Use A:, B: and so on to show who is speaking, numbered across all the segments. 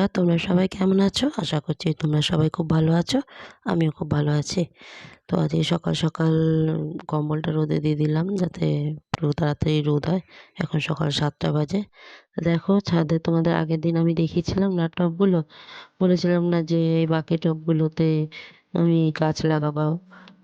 A: বন্ধুরা, তোমরা সবাই কেমন আছো? আশা করছি তোমরা সবাই খুব ভালো আছো, আমিও খুব ভালো আছি। তো আজকে সকাল সকাল কম্বলটা রোদে দিয়ে দিলাম যাতে তাড়াতাড়ি রোদ হয়। এখন সকাল সাতটা বাজে। দেখো, ছাদে তোমাদের আগের দিন আমি দেখিয়েছিলাম না টবগুলো বলেছিলাম না যে এই বাকি টবগুলোতে আমি গাছ লাগাবো।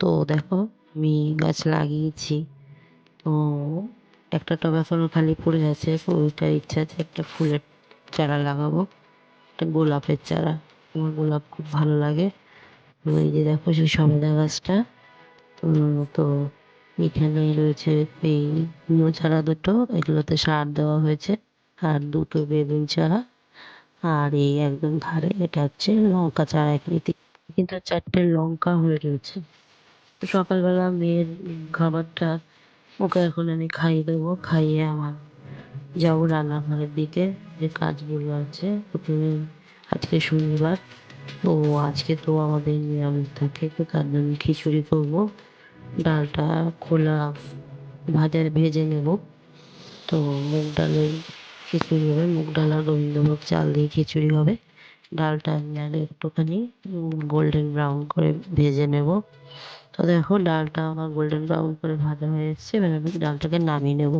A: তো দেখো, আমি গাছ লাগিয়েছি। তো একটা টব এখনও খালি পড়ে আছে, ওইটার ইচ্ছা আছে একটা ফুলের চারা লাগাবো। একটা গোলাপের চারা। আমার গোলাপ খুব ভালো লাগে। এই যে দেখো সেই সবেদা গাছটা তো এখানে রয়েছে এই কুমড়ো চারা দুটো। এগুলোতে সার দেওয়া হয়েছে। আর দুটো বেগুন চারা। আর এই একদম ধারে এটা হচ্ছে লঙ্কা চারা। এখানে কিন্তু চারটে লঙ্কা হয়ে রয়েছে। তো সকালবেলা মেয়ের খাবারটা ওকে এখন আমি খাইয়ে দেবো। খাইয়ে আমার যাব রান্নাঘরের দিকে। যে কাজগুলো আছে, প্রথমে আজকে শনিবার। তো আজকে তো আমাদের নিরামিষ থাকে, তো তার জন্য খিচুড়ি করব। ডালটা খোলা ভাজার ভেজে নেব। তো মুগ ডালের খিচুড়ি হবে, মুগ ডাল আর রবীন্দ্রভোগ চাল দিয়ে খিচুড়ি হবে। ডালটা আমি একটুখানি গোল্ডেন ব্রাউন করে ভেজে নেব। তো দেখো, ডালটা আমার গোল্ডেন ব্রাউন করে ভাজা হয়ে এসছে, এবার আমি ডালটাকে নামিয়ে নেব।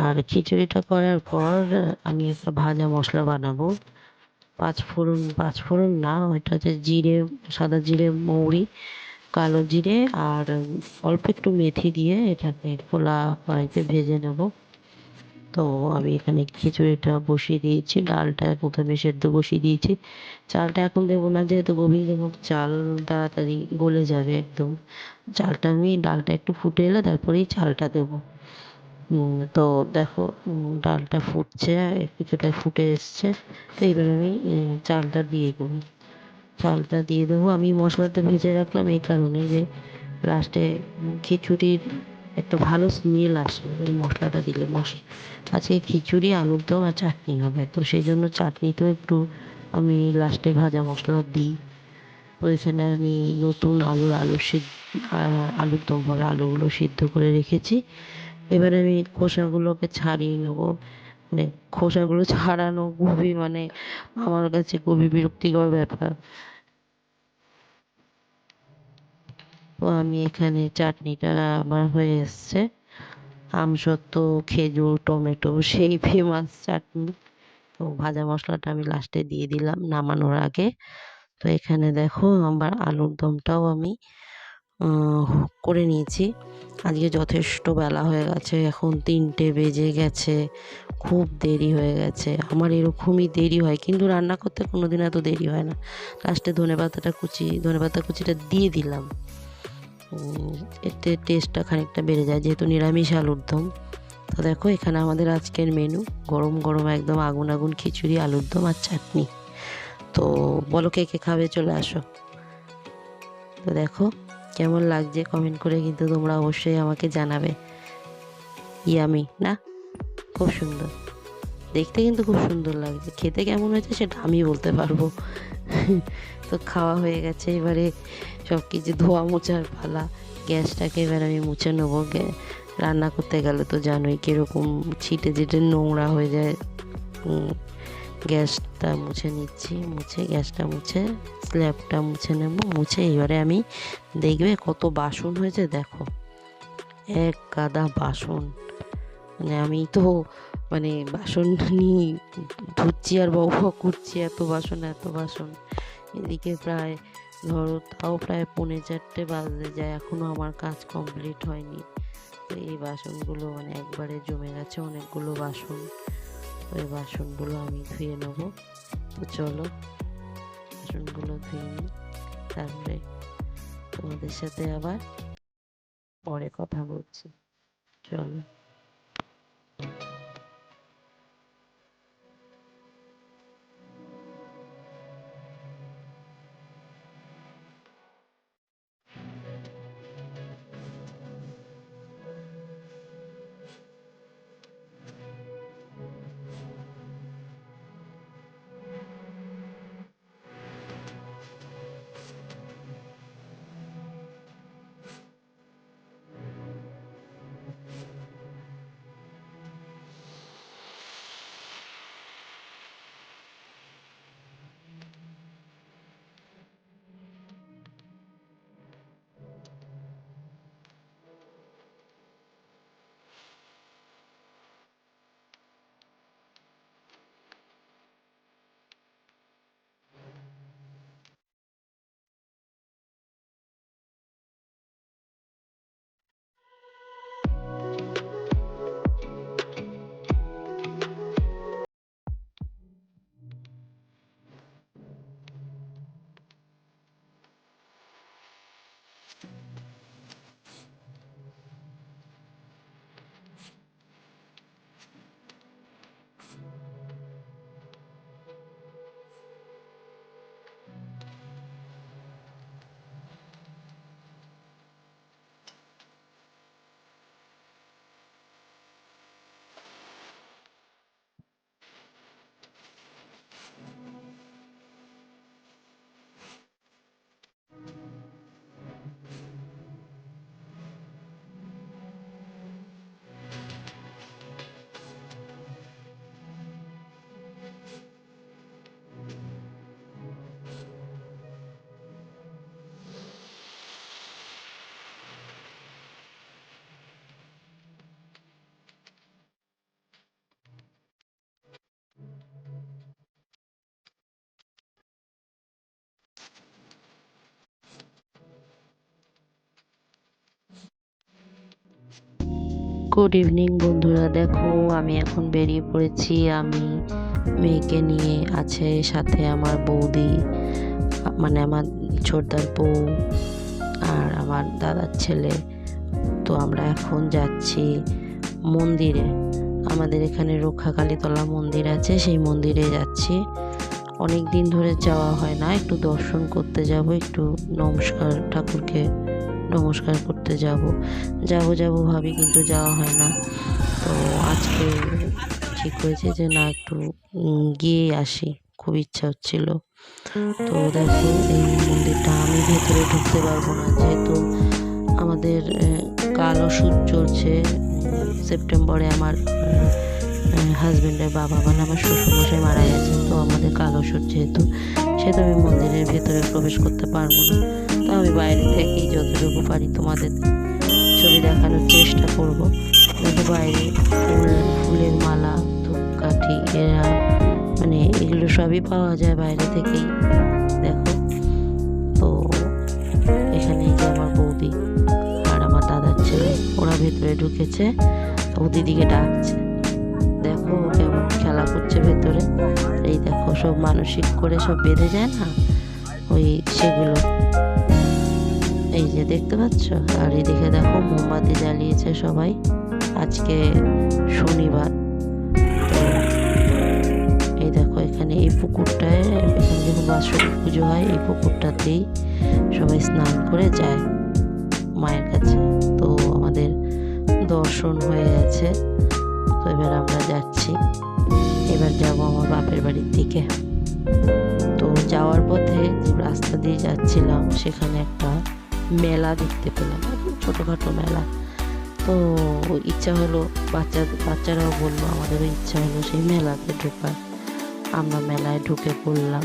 A: আর খিচুড়িটা করার পর আমি একটা ভাজা মশলা বানাবো। পাঁচ ফোড়ন পাঁচ ফোড়ন না, ওইটা হচ্ছে জিরে, সাদা জিরে, মৌরি, কালো জিরে আর অল্প একটু মেথি দিয়ে এটাকে খোলা কড়াইতে ভেজে নেব। তো আমি এখানে খিচুড়িটা বসিয়ে দিয়েছি, ডালটা প্রথমে সেদ্ধ বসিয়ে দিয়েছি। চালটা এখন দেবো না, যেহেতু গভীর দেবো চাল তাড়াতাড়ি গলে যাবে একদম। চালটা আমি, ডালটা একটু ফুটে এলে তারপরেই চালটা দেবো। তো দেখো ডালটা ফুটছে, কিছুটা ফুটে এসছে। তো এবার আমি চালটা দিয়ে দেবো। চালটা দিয়ে দেবো। আমি মশলাটা ভেজে রাখলাম এই কারণে যে লাস্টে খিচুড়ির একটা ভালো স্মেল আসবে ওই মশলাটা দিলে। মশলা আজকে খিচুড়ি, আলুর দম আর চাটনি হবে। তো সেই জন্য চাটনিতেও একটু আমি লাস্টে ভাজা মশলা দিই। ওইখানে আমি নতুন আলুর, আলু সিদ্ধ আলুর দম আলুগুলো সিদ্ধ করে রেখেছি। এবারে আমি খোসাগুলোকে ছাড়িয়ে নেব। মানে খোসাগুলো ছাড়ানো খুবই মানে আমার কাছে খুবই বিরক্তিকর ব্যাপার। তো আমি এখানে চাটনিটা আমার হয়ে এসছে। আমসত্ত্ব খেজুর, টমেটো, সেই ফেমাস চাটনি। তো ভাজা মশলাটা আমি লাস্টে দিয়ে দিলাম নামানোর আগে। তো এখানে দেখো আমার আলুর দমটাও আমি করে নিয়েছি। আজকে যথেষ্ট বেলা হয়ে গেছে, এখন তিনটে বেজে গেছে, খুব দেরি হয়ে গেছে। আমার এরকমই দেরি হয়, কিন্তু রান্না করতে কোনো দিন এত দেরি হয় না। লাস্টে ধনে পাতাটা কুচি, ধনে পাতা কুচিটা দিয়ে দিলাম। এতে টেস্টটা খানিকটা বেড়ে যায়, যেহেতু নিরামিষ আলুর দম। তো দেখো, এখানে আমাদের আজকের মেনু গরম গরম একদম আগুন আগুন খিচুড়ি, আলুর দম আর চাটনি। তো বলো কে কে খাবে, চলে আসো। তো দেখো কেমন লাগছে কমেন্ট করে কিন্তু তোমরা অবশ্যই আমাকে জানাবে। ইয়ামি, না? খুব সুন্দর। দেখতে কিন্তু খুব সুন্দর লাগছে। খেতে কেমন হয়েছে সেটা আমি বলতে পারব। তো খাওয়া হয়ে গেছে এবারে সব কিছু ধোয়া মোছার পালা। গ্যাসটাকে এবার আমি মুছে নেব। রান্না করতে গেলে তো জানোই কীরকম ছিটে ছিটে নোংরা হয়ে যায়। গ্যাসটা মুছে নিচ্ছি, মুছে গ্যাসটা মুছে, স্ল্যাবটা মুছে নেব, মুছে এবারে আমি দেখবে কত বাসন হয়েছে, দেখো। এক গাদা বাসন। মানে আমি তো মানে বাসন নিয়ে ধুচ্ছি আর বউ করছি, এত বাসন এত বাসন। এদিকে প্রায়, ধরো তাও প্রায় পৌনে চারটে বাজতে যায় এখনও আমার কাজ কমপ্লিট হয়নি। তো এই বাসনগুলো মানে একবারে জমে গেছে অনেকগুলো বাসন। ওই বাসনগুলো আমি ধুয়ে নেব। তো চলো, বাসনগুলো ধুয়ে নিই। তারপরে তোমাদের সাথে আবার পরে কথা বলছি। চলো। গুড ইভিনিং বন্ধুরা। দেখো, আমি এখন বেরিয়ে পড়েছি। আমি মেয়েকে নিয়ে আছে সাথে আমার বৌদি মানে আমার ছোটদার বউ আর আমার দাদার ছেলে। তো আমরা এখন যাচ্ছি মন্দিরে। আমাদের এখানে রক্ষাকালীতলা মন্দির আছে, সেই মন্দিরে যাচ্ছি। অনেক দিন ধরে যাওয়া হয় না। একটু দর্শন করতে যাব, একটু নমস্কার ঠাকুরকে নমস্কার করতে যাব। যাব যাব ভাবি, কিন্তু যাওয়া হয় না। তো আজকে ঠিক হয়েছে যে, না, একটু গিয়ে আসি। খুব ইচ্ছা হচ্ছিল। তো দেখো, এই মন্দিরটা আমি ভেতরে ঢুকতে পারব না। যেহেতু আমাদের কাল ওষুধ চলছে, সেপ্টেম্বরে আমার হাজব্যান্ডের বাবা মানে আমার শ্বশুরমশাই মারা গেছে তো আমাদের কাল ওষুধ যেহেতু, সেহেতু আমি মন্দিরের ভেতরে প্রবেশ করতে পারব না। তো আমি বাইরে থেকেই যতটুকু পারি তোমাদের ছবি দেখানোর চেষ্টা করব। দেখো বাইরে ফুল, ফুলের মালা, ধূপকাঠি, এরা মানে এগুলো সবই পাওয়া যায় বাইরে থেকেই। দেখো, তো এখানে যে আমার বৌদি আর আমার দাদার ছেলে, ওরা ভেতরে ঢুকেছে ও দিদিকে ডাকছে। দেখো কেমন খেলা করছে ভেতরে। এই দেখো সব মানসিক করে সব বেঁধে যায় না? ওই সেগুলো। যে দেখতে পাচ্ছ? আর এদিকে দেখো মোমবাতি জ্বালিয়েছে সবাই। আজকে শনিবার। এই দেখো এখানে এই পুকুরটায়, এখানে যখন বাৎসরিক পুজো হয়, এই পুকুরটাতেই সবাই স্নান করে যায় মায়ের কাছে। তো আমাদের দর্শন হয়ে গেছে। তো এবার আমরা যাচ্ছি। এবার যাব আমার বাপের বাড়ির দিকে। তো যাওয়ার পথে রাস্তা দিয়ে যাচ্ছিলাম, সেখানে একটা মেলা দেখতে পেলাম ছোটোখাটো মেলা। তো ইচ্ছা হলো, বাচ্চা, বাচ্চারাও বলল, আমাদেরও ইচ্ছা হলো সেই মেলাতে ঢোকার। আমরা মেলায় ঢুকে পড়লাম।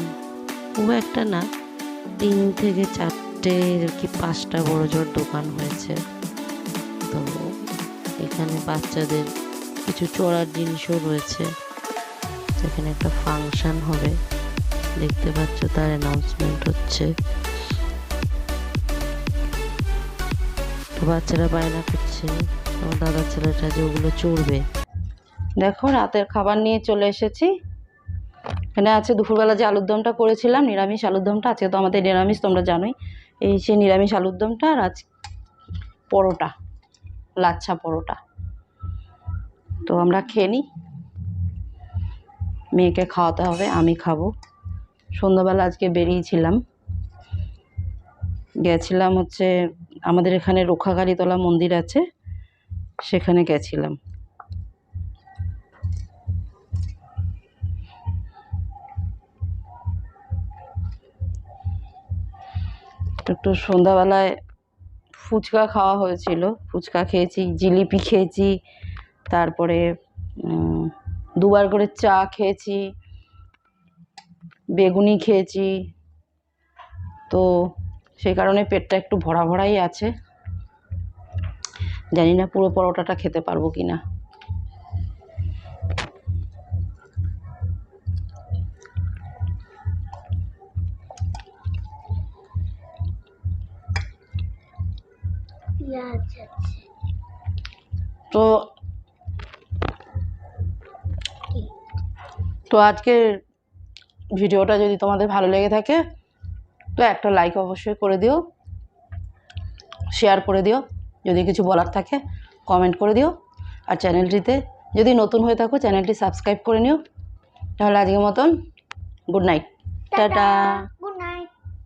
A: খুব একটা না, তিন থেকে চারটে কি পাঁচটা বড় জোর দোকান হয়েছে। তো এখানে বাচ্চাদের কিছু চড়ার জিনিসও রয়েছে। এখানে একটা ফাংশন হবে। দেখতে পাচ্ছ, তার অ্যানাউন্সমেন্ট হচ্ছে। বাচ্চারা বায়না করছে। আমার দাদার ছেলেটা যে ওগুলো চড়বে। দেখো, রাতের খাবার নিয়ে চলে এসেছি। এখানে আছে, দুপুরবেলা যে আলুর দমটা করেছিলাম, নিরামিষ আলুর দমটা, আজকে তো আমাদের নিরামিষ, তোমরা জানোই। এই সেই নিরামিষ আলুর দমটা আর আজ পরোটা, লাচ্ছা পরোটা। তো আমরা খেয়ে নিই। মেয়েকে খাওয়াতে হবে, আমি খাব। সন্ধ্যাবেলা আজকে বেরিয়েছিলাম। গেছিলাম হচ্ছে আমাদের এখানে রক্ষাকালীতলা মন্দির আছে, সেখানে গেছিলাম। একটু সন্ধ্যাবেলায় ফুচকা খাওয়া হয়েছিল, ফুচকা খেয়েছি, জিলিপি খেয়েছি, তারপরে দুবার করে চা খেয়েছি, বেগুনি খেয়েছি, তো সেই কারণে পেটটা একটু ভরা ভরাই আছে। জানি না পুরো পরোটাটা খেতে পারব কি না তো তো আজকের ভিডিওটা যদি তোমাদের ভালো লেগে থাকে তো একটা লাইক অবশ্যই করে দিও
B: শেয়ার করে দিও যদি কিছু বলার থাকে কমেন্ট করে দিও। আর চ্যানেলটিতে যদি নতুন হয়ে থাকো চ্যানেলটি সাবস্ক্রাইব করে নিও। তাহলে আজকের মতন গুড নাইট টাটা।